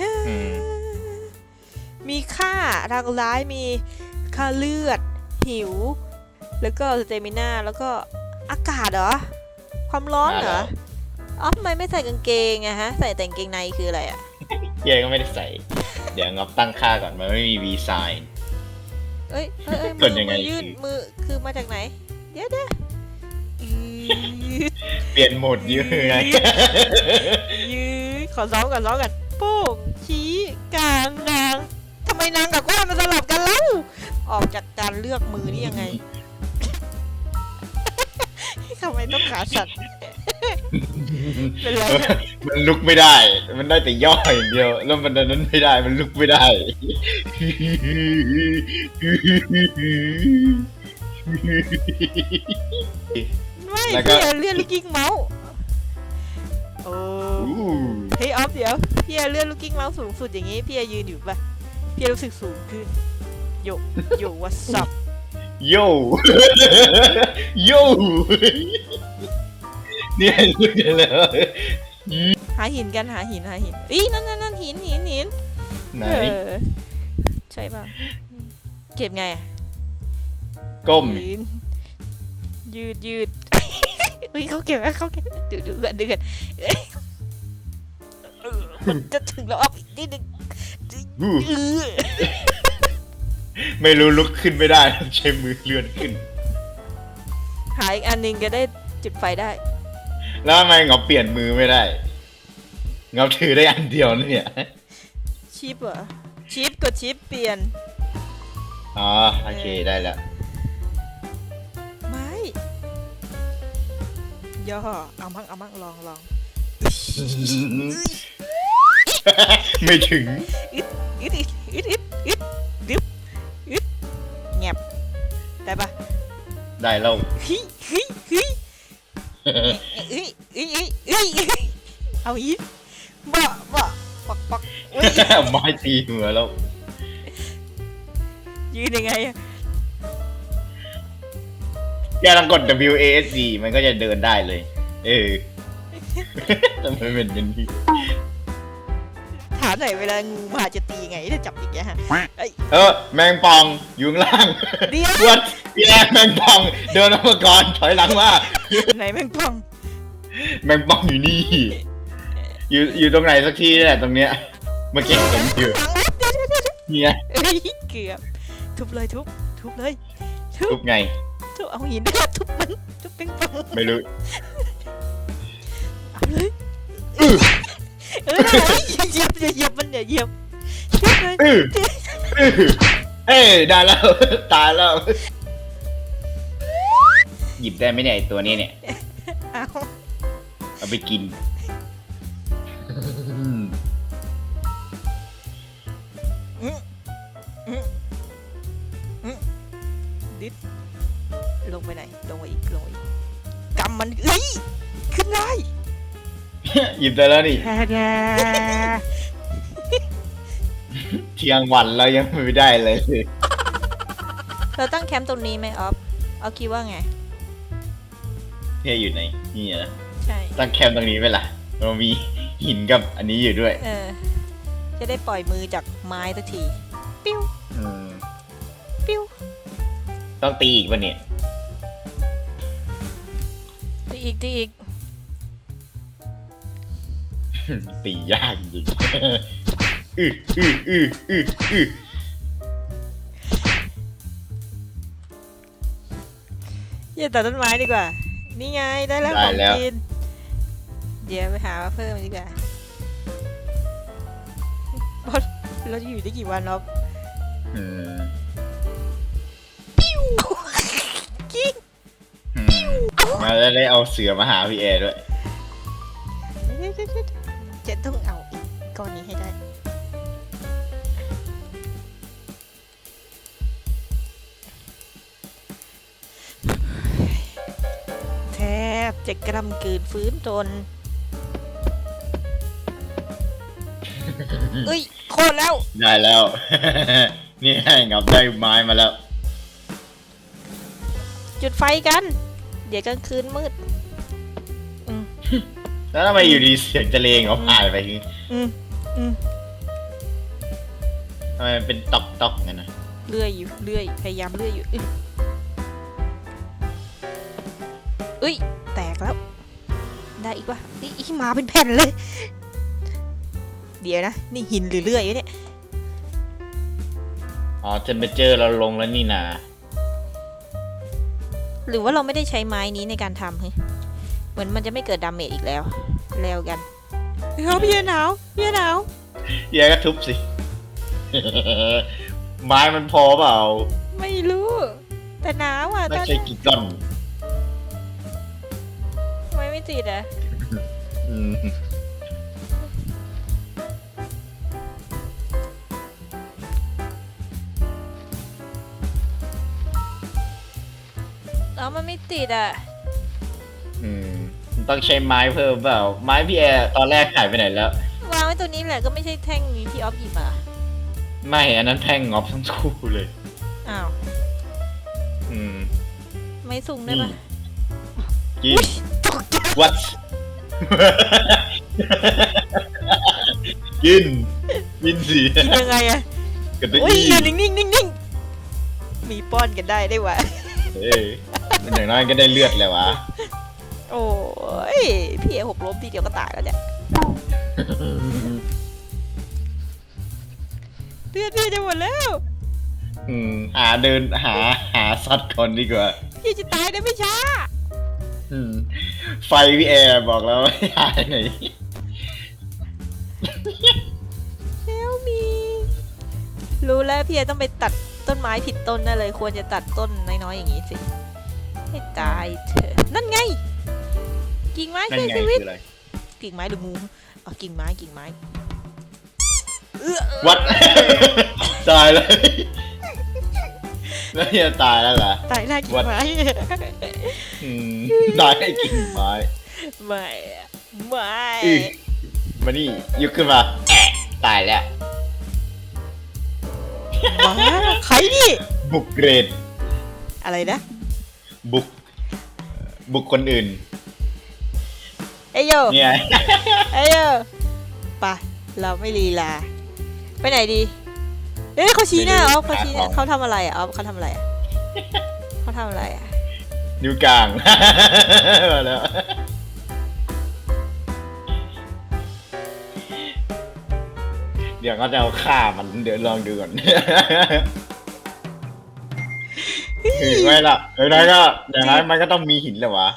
อืมมีค่าทางร้ายมีค่าเลือดหิว แล้วก็สเตมิน่าแล้วก็อากาศเหรอ ความร้อนเหรออ๋อทำไมไม่ใส่กางเกงอะฮะ ใส่แต่กางเกงในคืออะไรอะเย่ก็ไม่ได้ใส่ เดี๋ยวงับตั้งค่าก่อนมันไม่มี V sign เอ้ยเอ้ยเอ้ยกมืดยังไงมือยื่นมือคือมาจากไหน เดี๋ยวเดี๋ยวยืดเปลี่ยนโหมดยืดไงยืดขอซ้อมก่อนซ้อมกัน โป้งชี้กลางนางทำไมนางกับกว้านมันสลับกันเล่าออกจากการเลือกมือนี่ยังไงทำไมต้องขาสั่นเป็นไรมันลุกไม่ได้ มันได้แต่ย่ออย่างเดียว แล้วมันนั้นไม่ได้ มันลุกไม่ได้ ไม่แล้วก็พี่เลื่อนลูกกิ้งเมาส์โอ้ เฮ้ยออฟเดี๋ยวพี่เลื่อนลูกกิ้งเมาส์สูงสุดอย่างงี้พี่ยืนอยู่ปะพี่รู้สึกสูงขึ้นโยโยวัสับโย่โย่เนี่ยลุกได้แล้วหาหินกันหาหินหาหินอีนั่นนั่นนั่นหินหินหินไหนเออใช่ป่ะเก็บไงอะก้มยืนยืดยืดอุ้ยเขาเก็บแล้วเขาเก็บดูดูกันดูกันเอ้ยเออ มันจะถึงแล้วออฟอีกนิดนึงอู้เออไม่รู้ลุกขึ้นไม่ได้ ใช้มือเลื่อนขึ้น หาอีกอันหนึ่งก็ได้จุดไฟได้ แล้วทำไมเงาเปลี่ยนมือไม่ได้เงาถือได้อันเดียวนะเนี่ยชิปเหรอ ชิปกดชิปเปลี่ยน อ๋อโอเคได้แล้วไม่ ย่อ เอามั่งเอามั่งลองลอง ไม่ถึง อึดอึดอึดอึดอึดดึบอึดแงบได้ปะได้แล้วเฮ้ยเฮ้ยเฮ้ยเอ้ยเอ้ยเอ้ยเอ้ยเอ้ยเอาอีกบ่บ่ปักปักเอ้ยไม้ตีหัวแล้วยืนยังไงอะแกลองกด W A S D มันก็จะเดินได้เลย เออทำไมเป็นอย่างนี้ ถามหน่อยเวลางูมาจะตีไงถ้าจับอย่างเงี้ยฮะเอ้ย เออ แมงปองอยู่ข้างล่างเดี๋ยว วดพี่แอร์แมงปอง เดินออกมาก่อนถอยหลังมาไหนแมงป่องแมงปองอยู่นี่ อยู่อยู่ตรงไหนสักที่นี่แหละตรงเนี้ยเมื่อกี้เห็นอยู่เดี๋ยวเดี๋ยวเดี๋ยวเดี๋ยวเนี่ยเอ้ยเกือบทุบเลยทุบทุบเลยทุทุบบไง ทุบเอาหินทุบมันทุบแมงป่องไม่รู้เอาเลยเอออย่า เหยียบอย่าเหยียบมันอย่าเหยียบช่วยหน่อยอื้ออื้อเอ้ยได้แล้ว ตายแล้ว หยิบได้ไหมเนี่ยไอ้ตัวนี้เนี่ย เอาเอาไปกินดิดลงไปไหนลงไปอีกลงไปอีกกำมันเอ้ยขึ้นได้ หยิบได้แล้วนี่เที่ยงวันแล้วยังไม่ได้เลยเราตั้งแคมป์ตรงนี้ไหมออฟเอาคิดว่าไงเท่อยู่ไหนนี่นะใช่ตั้งแคมป์ตรงนี้ไปล่ะเรามีหินกับอันนี้อยู่ด้วย เออ จะได้ปล่อยมือจากไม้สักที ปิ้วอืมปิ้วต้องตีอีกปะเนี่ยตีอีกตีอีก ตียากจริงอืออืออืออืออืออย่าตัดต้นไม้ดีกว่า นี่ไงได้แล้วของกิน เดี๋ยวไปหามาเพิ่มดีกว่าบอสเราจะอยู่ได้กี่วันเนาะอืมกิ้งอืมมาแล้วได้เอาเสือมาหาพี่แอร์ด้วยจะ ต้องเอาอีกก้อนนี้ให้ได้ แทบจะกำกืนฟื้นทนเอ้ยโคตรแล้ว ได้แล้ว นี่ให้งับได้ไม้มาแล้ว จุดไฟกัน เดี๋ยวกลางคืนมืด แล้วทำไมอยู่ดีเสียงจะเลงเขาผ่านไปอืมอืมำไมมันเป็นตอกตอกงั้นนะเลื่อยอยู่เลื่อยพยายามเลื่อยอยู่อึ๊ยเอ้ยแตกแล้ว ได้อีกปะอีอีมาเป็นแผ่นเลย เดี๋ยวนะ นี่หินหรือเลื่อยวะเนี่ย อ๋อเทมเปอเจอร์เราลงแล้วนี่นาหรือว่าเราไม่ได้ใช้ไม้นี้ในการทำเฮ้ย เหมือนมันจะไม่เกิดดาเมจอีกแล้ว แล้วกันเฮ้ยพี่หนาวพี่หนาวเฮียก็ทุบสิ ไม้มันพอเปล่า ไม่รู้ แต่หนาวอะไม่ตอนใช่กี่ก้อนทำไมไม่ติดอะอืมแล้วมันไม่ติดอะ อืม ต้องใช้ไม้เพิ่มเปล่า ไม้พี่แอร์ตอนแรกหายไปไหนแล้ว วางไว้ตัวนี้แหละก็ไม่ใช่แท่งนี้ที่ออฟหยิบมาไม่อันนั้นแท่งงอบทั้งคู่เลย อ้าว อืม ไม่สุ่งได้ปะกินอุ๊ยตกใจ what กิน กินสิกินยังไงอะกระตุ้อุ้ยยยืนนิ่งๆนิ่งๆมีป้อนกันได้ได้วะเอ้ยอย่างน้อยก็ได้เลือดเลยวะ โอ้ยพี่เอหกล้มทีเดียวก็ตายแล้วเนี่ยเลือดพี่จะหมดแล้วอืมหาเดินหาหาสัตว์ก่อนดีกว่า พี่จะตายได้ไม่ช้า อืม ไฟพี่แอร์บอกแล้วว่าหาไหนเฮลมี รู้แล้วพี่เอต้องไปตัดต้นไม้ผิดต้นนั่นเลย ควรจะตัดต้นน้อยๆอย่างนี้สิ ให้ตายเถอะ นั่นไง กิ่งไม้นั่นช่วยไงชีวิต คืออะไรกิ่งไม้หรืองูอ๋อกิ่งไม้กิ่งไม้เออวัด ตายเลยแล้วเนี่ยตายแล้วเหรอ ตายหน้ากิ่ง What? ไม้ อืมตายให้กิ่งไม้ไม่ไม่อือมานี่ยกขึ้นมาแอะตายแล้วมาใครนี่ บุกเกรด อะไรนะ บุก บุกคนอื่น เอยโยเนี่ยเอยโยไปเราไม่ลีลา ไปไหนดีเอ้ยเขาชี้หน้าออฟเขาชี้หน้าเขาทำอะไรอะออฟเขาทำอะไรอะเขาทำอะไรอะนิ้วกลางมาแล้วเดี๋ยวก็จะเอาฆ่ามันเดี๋ยวลองดูก่อนถึงไม่ล่ะเดี๋ยวนั้นก็อย่างนั้นมันก็ต้องมีหินแหละวะ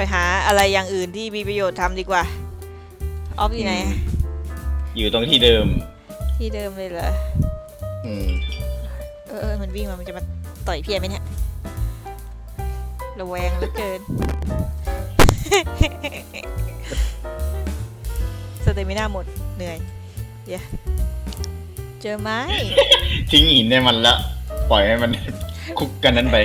ไปหาอะไรอย่างอื่นที่มีประโยชน์ทำดีกว่า ออฟอยู่ไหนอืมอยู่ตรงที่เดิม ที่เดิมเลยเหรอ อืม เออเออมันวิ่งมา มันจะมาต่อยพี่ไหมเนี่ย ระแวงเหลือเกิน สเตมิน่าหมด เหนื่อย เดี๋ยวเจอไหม ทิ้งหินให้มันแล้วปล่อยให้มัน คุกกันนั้นไป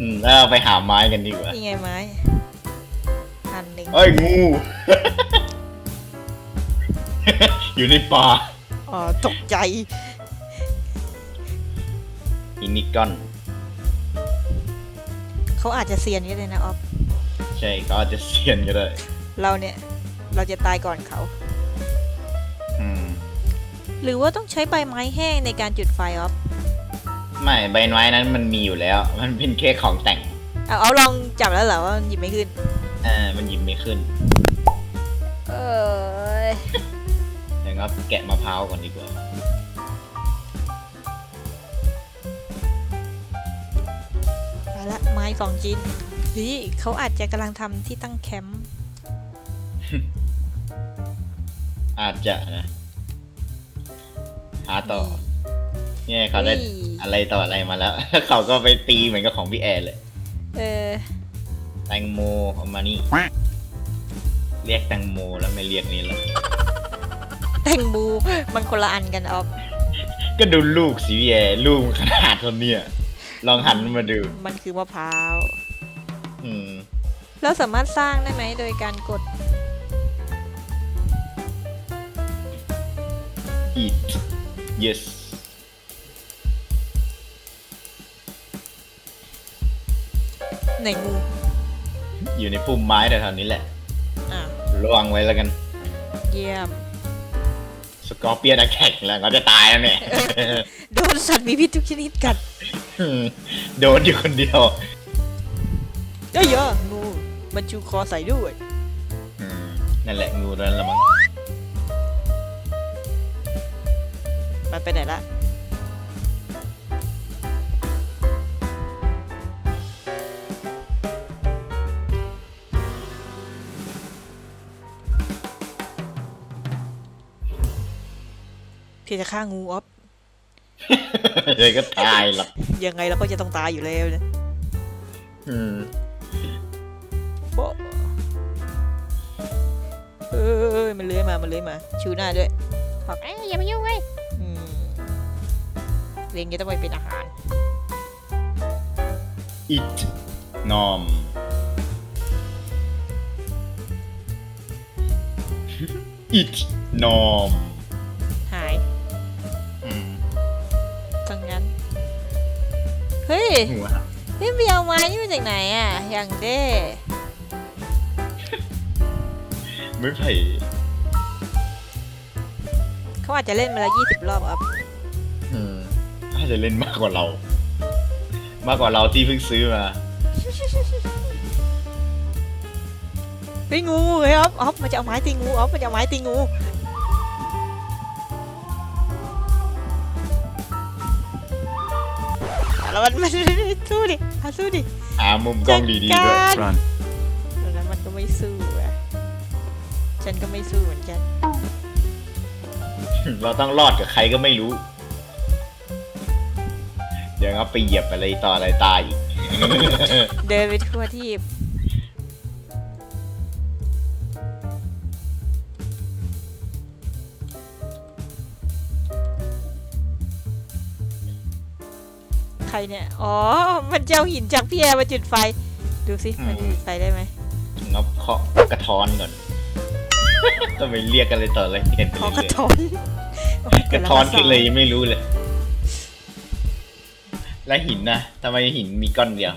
อืมแล้วเราไปหาไม้กันดีกว่า นี่ไงไม้อันหนึ่งเอ้ยงู อยู่ในป่าอ๋อตกใจอินิกอน เขาอาจจะเซียนก็ได้นะออฟใช่ก็อาจจะเสียนก็ได้เราเนี่ยเราจะตายก่อนเขา อืมหรือว่าต้องใช้ใบไม้แห้งในการจุดไฟออฟ ไม่ใบไม้นั้นมันมีอยู่แล้ว มันเป็นแค่ของแต่งเอาเอาลองจับแล้วเหรอว่ามันหยิบไม่ขึ้น อ่ามันหยิบไม่ขึ้นเอออย่างนั้นแกะมะพร้าวก่อนดีกว่าไปละไม้สองชิ้นเฮ้ยเขาอาจจะกำลังทำที่ตั้งแคมป์อาจจะนะหาต่อเนี่ยเขาได้ฮ้ย อะไรต่ออะไรมาแล้ว เขาก็ไปตีเหมือนกับของพี่แอร์เลย เออ แตงโมเอามานี่เรียกแตงโมแล้วไม่เรียกนี่แล้วแตงบูมันคนละอันกันออฟก็ดูลูกสิพี่แอร์ลูกขนาดเท่าเนี้ยลองหันมาดูมันคือมะพร้าว อืมแล้วสามารถสร้างได้ไหมโดยการกด eat yes ในงูอยู่ในพุ่มไม้แต่แถวนี้แหละอะระวังไว้แล้วกัน เยี่ยม สกอร์เปียนแข่งแล้วเขาจะตายแล้วเนี่ย โดนสัตว์มีพิษทุกชนิดกัดมโดนอยู่คนเดียวเอ้ยเยอะงูมันชูคอใส่ด้วย อืมนั่นแหละงูนั่นละมั้งมันไปไหนละ พี่จะฆ่างูออฟเลยก็ตายหรอกยังไงเราก็จะต้องตายอยู่แล้วเนี่ยอืมโป๊ะเออมันเลื้อยมา มันเลื้อยมา ชูหน้าด้วยบอกเอ้ยอย่ามายุ่งเว้ยอืมเลี้ยงจะต้องไปเป็นอาหารอิดนอมอิดนอม เฮ้ยหัวนี่ไปเอาไม้นี่มาจากไหนอะ อย่างเด้ไม่ไผ่เขาอาจจะเล่นมาแล้วยี่สิบรอบครับอืมถ้าจะเล่นมากกว่าเรา มากกว่าเราที่เพิ่งซื้อมาเฮ้ยงูเฮ้ยออฟออฟมันจะเอาไม้ตีงูออฟมันจะเอาไม้ตีงู แล้วมันมันสู้ดิเอาสู้ดิหามุมกล้องดีๆด้วยจัดการ Run. แล้วนั้นมันก็ไม่สู้อะฉันก็ไม่สู้เหมือนกัน เราต้องรอดกับใครก็ไม่รู้ เดี๋ยวเอาไปเหยียบอะไรต่ออะไรตายอีก เดินไปทั่วที่ รเนี่ย อ๋อ มันจะเอาหินจากพี่แอร์มาจุดไฟ ดูสิ มันอืมจุดไฟได้ไหมงับเคาะกระท้อนก่อนต้องไปเรียกกันเลยต่อเลยเห็นไปขอกระเรื่อยท้อนๆกระท้อนขึ้นเลยยังไม่รู้เลย และหินนะทำไมหินมีก้อนเดียว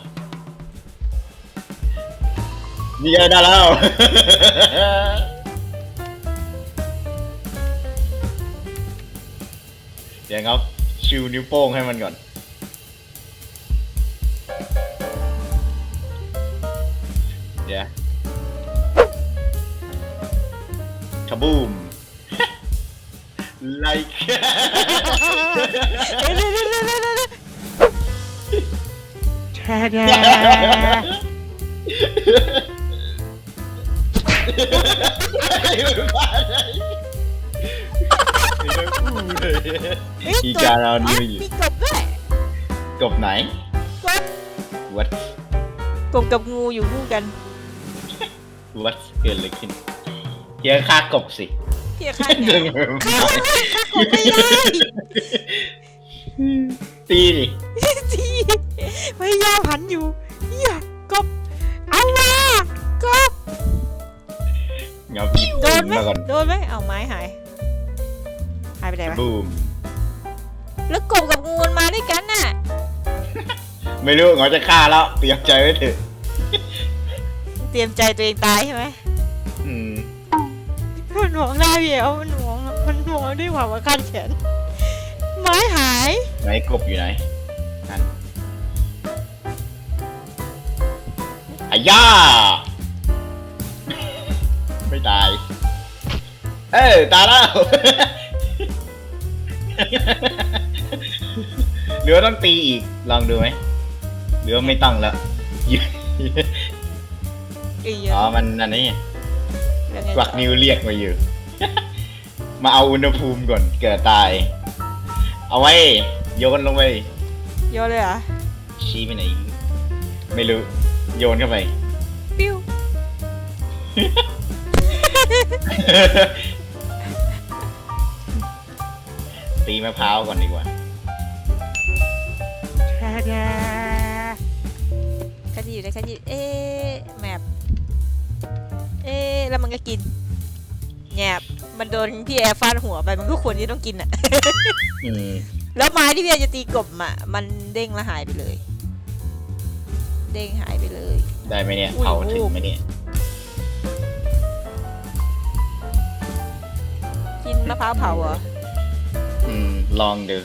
นี่ไงได้แล้ว เดี๋ยวครับชูนิ้วโป้งให้มันก่อน เดี๋ยวขบูม like เดี๋ยวเดี๋ยวเดี๋ยวเดี๋ยวเดี๋ยวอีกาเรานี่ไม่อยู่มีกบด้วยกบไหนกบ what กบกับงูอยู่คู่กัน what เกิดอะไรขึ้นเฮียฆ่ากบสิพี่จะฆ่าไงฆ่าไม่ได้ฆ่ากบไม่ได้ตีดิที่พยายามหันอยู่เฮียกบเอามากบเงาหยิบโดนไหมมาก่อนโดนไหมเอาไม้หายหายไปไหนวะบูมแล้วกบกับงูมันมาด้วยกันน่ะ ไม่รู้เงาจะฆ่าแล้วเตรียมใจไว้เถอะ เตรียมใจตัวเองตายใช่ไหมอืมมันมองหน้าพี่เอวมันมองมันมองด้วยความว่าคันแขนไม้หายไหนกบอยู่ไหนนั่นอาย่า ไม่ตาย เอ้ยตายแล้วหรือว่าต้องตีอีก ลองดูไหมหรือว่าไม่ต้องแล้วไอ้เหี้อ๋อมันอันนี้แล้วไงกวักนิ้วเรียกมาอยู่ มาเอาอุณหภูมิก่อน เกิดตาย เอาไว้ โยนลงไป โยนเลยเหรอชี้ไปไหน ไม่รู้ โยนเข้าไป ปิ้วตีมะพร้าวก่อนดีกว่าคดีอยู่ในคดีเอ๊ะแมปเอ๊ะแล้วมันก็กินแงบมันโดนพี่แอร์ฟาดหัวไปมันก็ควรที่ต้องกินอะอืมแล้วไม้ที่พี่แอร์จะตีกบอะ มันเด้งแล้วหายไปเลย เด้งหายไปเลย ได้ไหมเนี่ย อุ้ยเผาถึงไหมเนี่ย กินมะพร้าวเผาเหรออืม ลองดู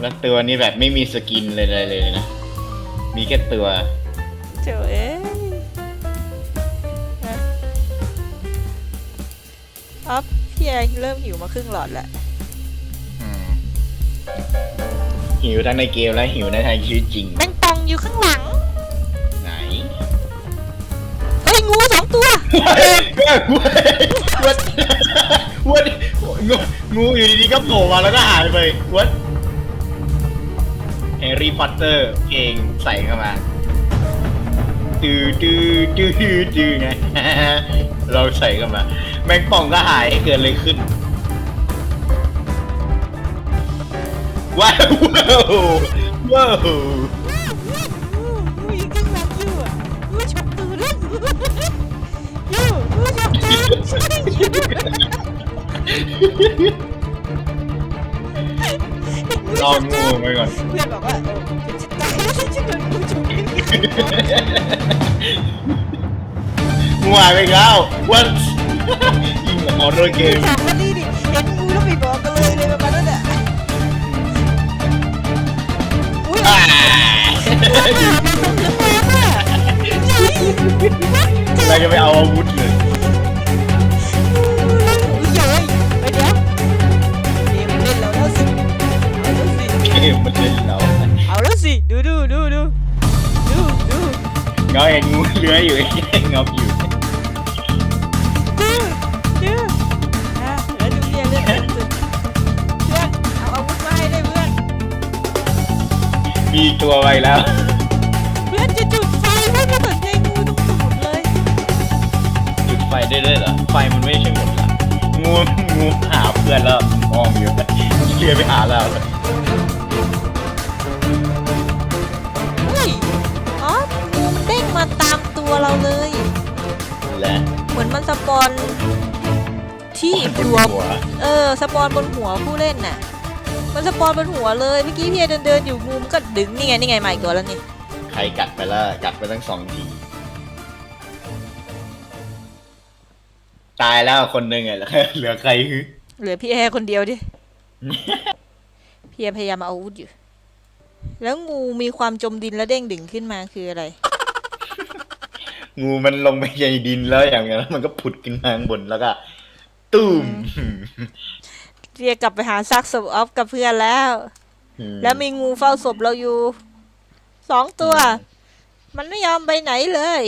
แล้วตัวนี้แบบไม่มีสกินเลยเลยเลยนะ มีแค่ตัว เจ้าเอ้ อ๊อฟพี่แอนเริ่มหิวมาครึ่งหลอดแล้วอืมหิวทั้งในเกมและหิวในทางชีวิตจริง แมงปองอยู่ข้างหลัง ไหนเฮ้ยงูสองตัว วัดวัดงูงูอยู่ดีๆก็โผล่มาแล้วก็หายไปวัดแฮร์รี่พอตเตอร์เก่งใส่เข้ามาดื้อดื้อดื้อดื้อไงเราใส่เข้ามา แมงป่องก็หายเกิดอะไรขึ้นว้าวว้าวงูยิงข้างหลังอยู่อะงูฉกตูดเลยยูงูฉกตูดลองงูไปก่อนเพื่อนบอกว่าตายแล้วจะโดนงูฉกงูหายไปแล้ววัน ยิงกับมอเตอร์เกมถามว่านี่ดิเห็นงูแล้วไปบอกกันเลยเลยประมาณนั้นอะอุ้ยอ่าเราจะไปเอาอาวุธเลยเกมมันเล่นเราเอาแล้วสิ ดูดูดูดูดูดูเงาเห็นงูเลื้อยอยู่เงาอ ตัวไปแล้ว เพื่อนจะจุดไฟเพื่อนจะสนใจงูตรงสูดเลยจุดไฟได้ด้วยเหรอ ไฟมันไม่ใช่หมดละงูงูหาเพื่อนแล้วมองอยู่เชียร์ไปหาเราเลยเฮ้ยอ๋องูมันเด้งมาตามตัวเราเลยและเหมือนมันสปอนที่บนหัวหัว เออ สปอนบนหัวผู้เล่นน่ะ มันสปอนบนหัวเลยเมื่อกี้พี่เดินเดินๆอยู่งูมันก็ดึงนี่ไงนี่ไงมาอีกตัวแล้วนี่ใครกัดไปแล้วกัดไปตั้งสองทีตายแล้วคนหนึ่งอะเหลือใครฮึเหลือพี่แอร์คนเดียวดิพี่แอร์พยายามเอาอาวุธอยู่ แล้วงูมีความจมดินแล้วเด้งดึงขึ้นมาคืออะไร งูมันลงไปในดินแล้วอย่างนั้นมันก็ผุดขึ้นมาข้างบนแล้วก็ ตุ้ม เรียกกลับไปหาซักศพออฟกับเพื่อนแล้วแล้วมีงูเฝ้าศพเราอยู่สองตัว มันไม่ยอมไปไหนเลย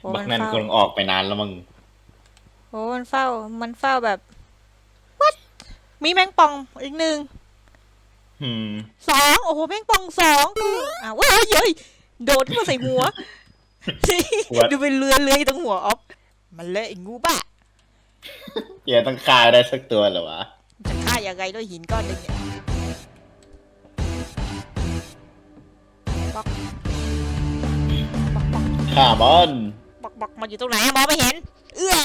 โอ้บัมักนนั่นเฝ้าคงออกไปนานแล้วมึงโอ้มันเฝ้า มันเฝ้าแบบ what มีแมงป่องอีกหนึ่ง อืมสอง โอ้โห แมงป่องสองอะว้ายเย้ย โดดขึ้นมาใส่หัว What? ดูเป็นเรือเลื้อยตรงหัวออฟ มันเลยไอ้งูบ้า อย่าต้องฆ่าได้สักตัวเหรอวะจะฆ่ายังไงด้วยหินก้อนหนึงเนี่ยฆ่าบอลบอกบอกมาอยู่ตรงไหนอะมองไม่เห็น เอื้อ